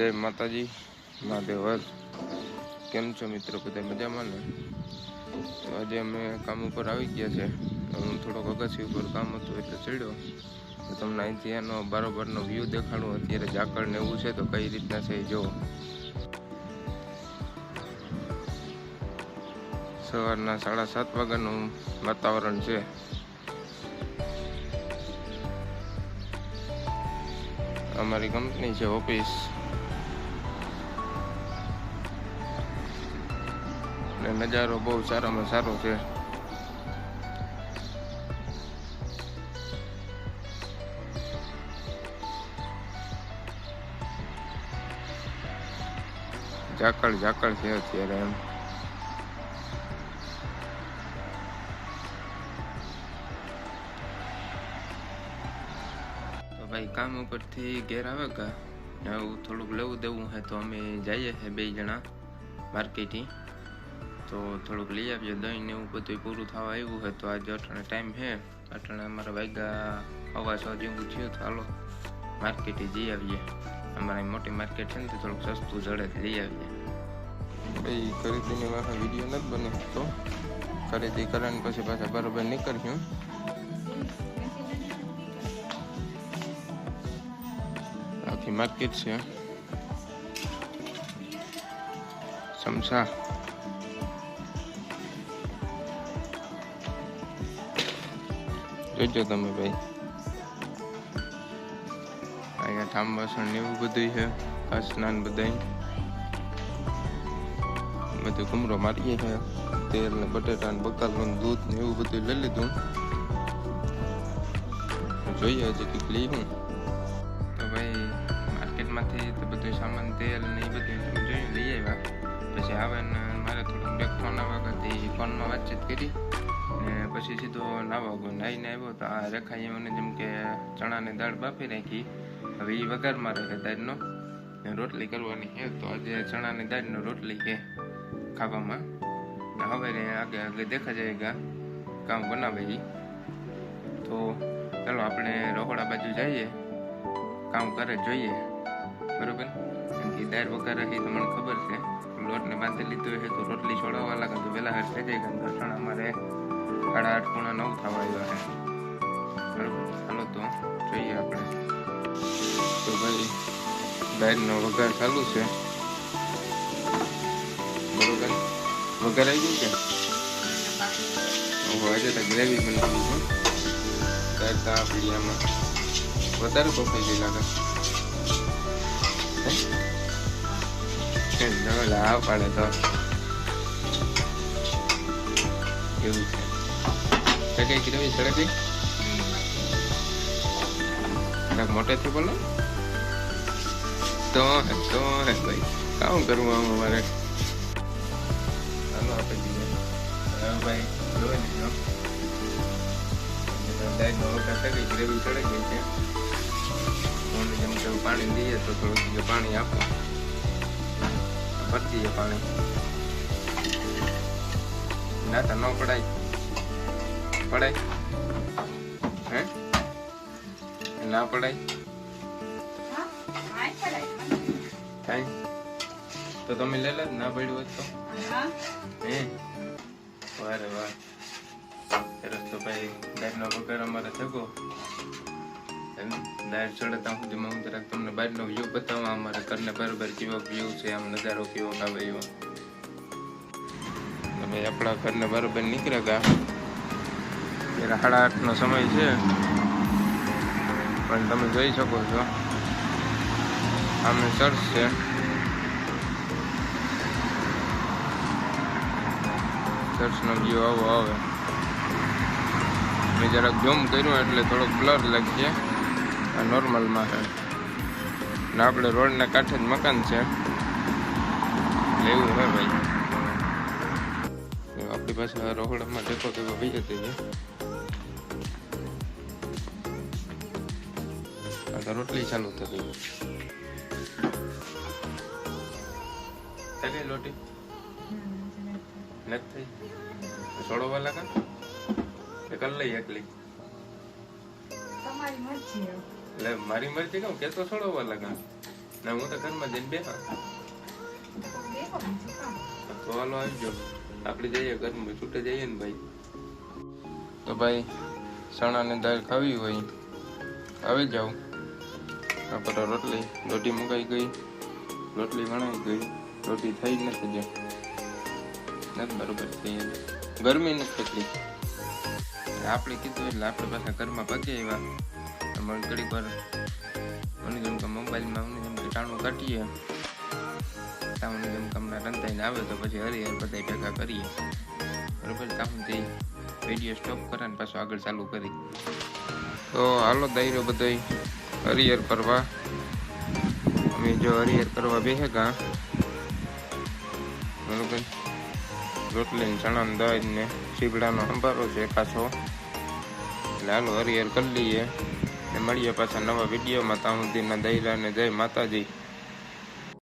જય માતાજી. મહાદેવ કેમ છો મિત્રો? બધા મજામાં ને? તો આજે અમે કામ ઉપર આવી ગયા છે. હું થોડોક અગાસી ઉપર કામ હતું એટલે ચડ્યો. તો તમને અહીંથી એનો બરોબરનો વ્યૂ દેખાડું. અત્યારે ઝાકળ ને એવું છે તો કઈ રીતના છે જુઓ સવારના સાડા સાત વાગ્યાનું વાતાવરણ છે. અમારી કંપની છે ઓફિસ. અને નજારો બહુ સારામાં સારો છે. ઝાકળ ઝાકળ છે અત્યારે એમ. તો ભાઈ કામ ઉપરથી ઘેર આવે કા? હું થોડુંક લેવું દેવું હોય તો અમે જઈએ છે બે જણા માર્કેટિંગ તો થોડુંક લઈ આવીએ દહીં ને એવું બધું પૂરું થવા આવ્યું હોય તો આજે અઠણે ટાઈમ છે અઠાણે અમારા વાગ્યા હવા છ જેવું થયું તો હાલો, માર્કેટે જઈ આવીએ. અમારી મોટી માર્કેટ છે ને તો થોડુંક સસ્તું જડે લઈ આવીએ. ભાઈ, ખરીદીની વાહ વીડિયો નથી બને તો ખરીદી કરીને પછી પાછા બરોબર નીકળશું. આખી માર્કેટ છે. સમસા. જોજો તમે ભાઈ. અહીંયા ઠામ ને એવું બધું છે કાચ સ્નાન બધા બધું કમરો મારીએ છે, તેલ ને બટેટા ને બકાલ ને દૂધ ને એવું બધું લઈ લીધું. જોઈએ હજી કંઈક લઈ હું તો ભાઈ, માર્કેટમાંથી તો બધું સામાન, તેલ ને એ બધું જોયું લઈ આવ્યા. પછી આવે ને મારે થોડુંક બેક ફોન આવ્યા હતી ફોનમાં વાતચીત કરી. ને પછી સીધો નાવા ગયો. નાઈને આવ્યો તો આ રેખાએ મને જેમ કે ચણાની દાળ બાફી નાખી. હવે એ વઘારમાં રહે દાળનો. રોટલી કરવાની છે. તો આજે ચણાની દાળનો રોટલી કે ખાવામાં. હવે આગે આગળ દેખા જાયગા કામ બનાવે એ તો ચાલો આપણે રોકડા બાજુ જઈએ. કામ કરે જોઈએ. બરોબર? કે દાળ વઘારે તો તમને ખબર છે. લોટને બાંધી લીધો છે. તો રોટલી છોડાવવા લાગે તો વહેલા હાર થઈ જાય. કે કે અમારે સાડા આઠ પૂણા નવ થવા આવ્યા છે. બરાબર ચાલો તો જોઈએ આપણે. તો ભાઈ, દાળનો વઘાર ચાલુ છે. બરોબર? વઘાર આવી ગયું કે આજે તો ગ્રેવી બનાવી છે. કરતા આપણી આમાં વધારે બફાઈ ગઈ લાગે. તમે લાવ પાડે તો. એવું છે. કઈ કીધું ઝડપી? મોટેથી બોલો. તો તો ભાઈ. કામ કરવું આમ અમારે. ચાલો આપણે બીજે. ભાઈ જોઈ લીધો જેમ પાણી દઈએ તો થોડુંક પાણી આપો. ભરી દઈએ પાણી. ના, તો ન પડાય. પડાય. હે? ના પડાય. થાય તો તમે લઈ લે, ના પડ્યું હોત તો. હે? વારે વાહ સરસ તો ભાઈ દાળનો વગર અમારે થયો એમ, દાળ ચડે સુધીમાં હું જરાક તમને બહારનો વ્યૂ બતાવવા અમારા ઘરને બરાબર કેવો વ્યૂ છે, આમ નજારો કેવો આવે એવો અમે આપણા ઘરને બરાબર નીકળ્યા ગયા ત્યારે સાડા આઠનો સમય છે. પણ તમે જોઈ શકો છો આમે ચર્ચ છે. ચર્ચનો વ્યૂ આવો આવે. મેં જરાક ઝૂમ કર્યું, એટલે થોડોક બ્લર લાગશે. આ નોર્મલમાં છે. ને આપણે રોડના કાંઠે જ મકાન છે. લેવું હે ભાઈ. આપણી પાસે રોહડામાં ટેકો ટેકો ભાઈ હતી આ તો રોટલી ચાલુ થતી ગઈ. લોટી નથી થઈ? છોડવા લાગે? કે કર લઈ એકલી? તમારી મરજી. એટલે મારી મરજી કહું, કેતો છોડવા લગા ના, હું તો ઘરમાં જઈને બેઠા તો હાલો આવજો. આપણે જઈએ ઘરમાં, છૂટે જઈએ ને ભાઈ. તો ભાઈ, ચણાની દાળ ખાવી હોય. આવી જાઓ આપણે રોટલી રોટી મુકાઈ ગઈ. રોટલી વણાઈ ગઈ. રોટી થઈ જ નથી જે નથી બરોબર થઈ ગરમી નથી એટલી. આપણે કીધું એટલે આપણે પાછા ઘરમાં પગે આવ્યા. અમારે ઘડીક વાર મને મોબાઈલમાં મને જેમ કે ટાણું કાઢીએ સામાન્ય જેમ કે રંધાઈને આવે તો પછી હરિહર બધા ભેગા કરીએ. બરોબર? તામથી વીડિયો સ્ટોપ કરે ને પાછું આગળ ચાલુ કરી. તો હાલો દાયરો બધો હરિહર કરવા અમે જો હરિહર કરવા બેસે ગા બરોબર? રોટલી ને દહીં ને સીબડાનો સંભારો છે પાછો. એટલે હાલો હરિહર કરી લઈએ. ને મળીએ પાછા નવા વિડીયોમાં. ત્યાં સુધીના દૈરા ને જય માતાજી.